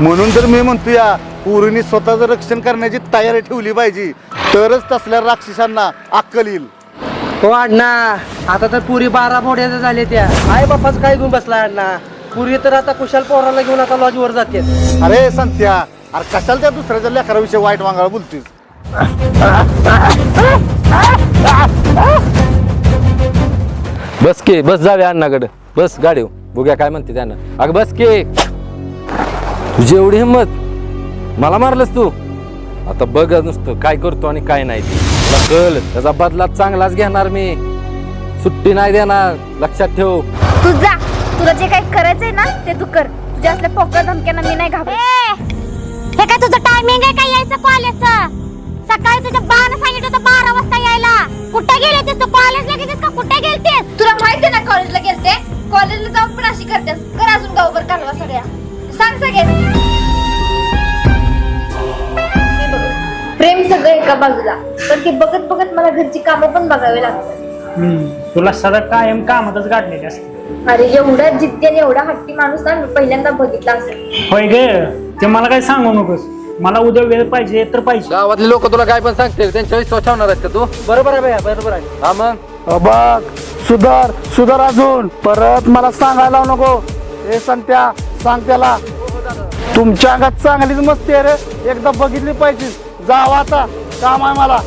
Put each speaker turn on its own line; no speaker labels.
म्हणून तर मी म्हणतो या पोरीने स्वतःचं रक्षण करण्याची तयारी ठेवली पाहिजे. तरच तसल्या राक्षसांना अक्कल येईल.
हो अण्णा. आता तर पुरी बारा मोठ्या झाले त्या. आई बापाच काय घेऊन बसला अण्णा? पुरी तर आता कुशाल पोराला घेऊन आता लॉजवर जाते
अरे संत्या. अरे कशाला त्या दुसऱ्याच्या लेकराविषयी वाईट वांगाळा बोलतीस?
बस के बस जावे अण्णाकडे. बस गाडी बघूया काय म्हणते त्यानं. अगं बस के. तुझी एवढी हिंमत. मला मारलंस तू. आता बघ नुसतं काय करतो आणि काय नाही ते. तुला कळ त्याचा बदला चांगलाच घेणार मी. सुट्टी नाही देणार लक्षात ठेव.
तू जा. तुला जे काही करायचंय ना ते तू कर. तुझ्या असल्या पोकळ धमक्यांना मी नाही घाबरत. हे काय तुझं टायमिंग आहे काय यायचं कॉलेजचं सकाळी तुझ्या बाने सांगितलं होतं बारा वाजता यायला. कुठे गेले तू? कॉलेजला गेलीस का? कुठे गेलतीस?
तुला माहिती ना कॉलेजला गेलते? कॉलेजला जाऊन पण अशी करतेस. कर अजून गावभर कालवा सगळ्या. सांग सगळे प्रेम सगळं एका बाजूला. पण ते बघत बघत मला घरची कामं पण बघावी लागतात.
हम्म. तुला सगळं कायम कामातच गाठलेले असते.
अरे एवढा जिद्दी आणि एवढा हट्टी माणूस ना मी पहिल्यांदा बघितला असेल.
होय ग ते मला काय सांगू नकोस. मला उद्या वेळ पाहिजे तर पाहिजे.
गावातले लोक तुला काय पण सांगतील त्यांच्या विश्वास ठेवणार आहेत का तू?
बरोबर आहे भैया बरोबर आहे.
हा मग?
बघ सुधार सुधार अजून. परत मला सांगायला लावू नको. हे संत्या सांग त्याला तुमच्या अंगात चांगलीच मस्ती आहे रे. एकदा बघितली पाहिजे. जावा आता. काम आहे मला.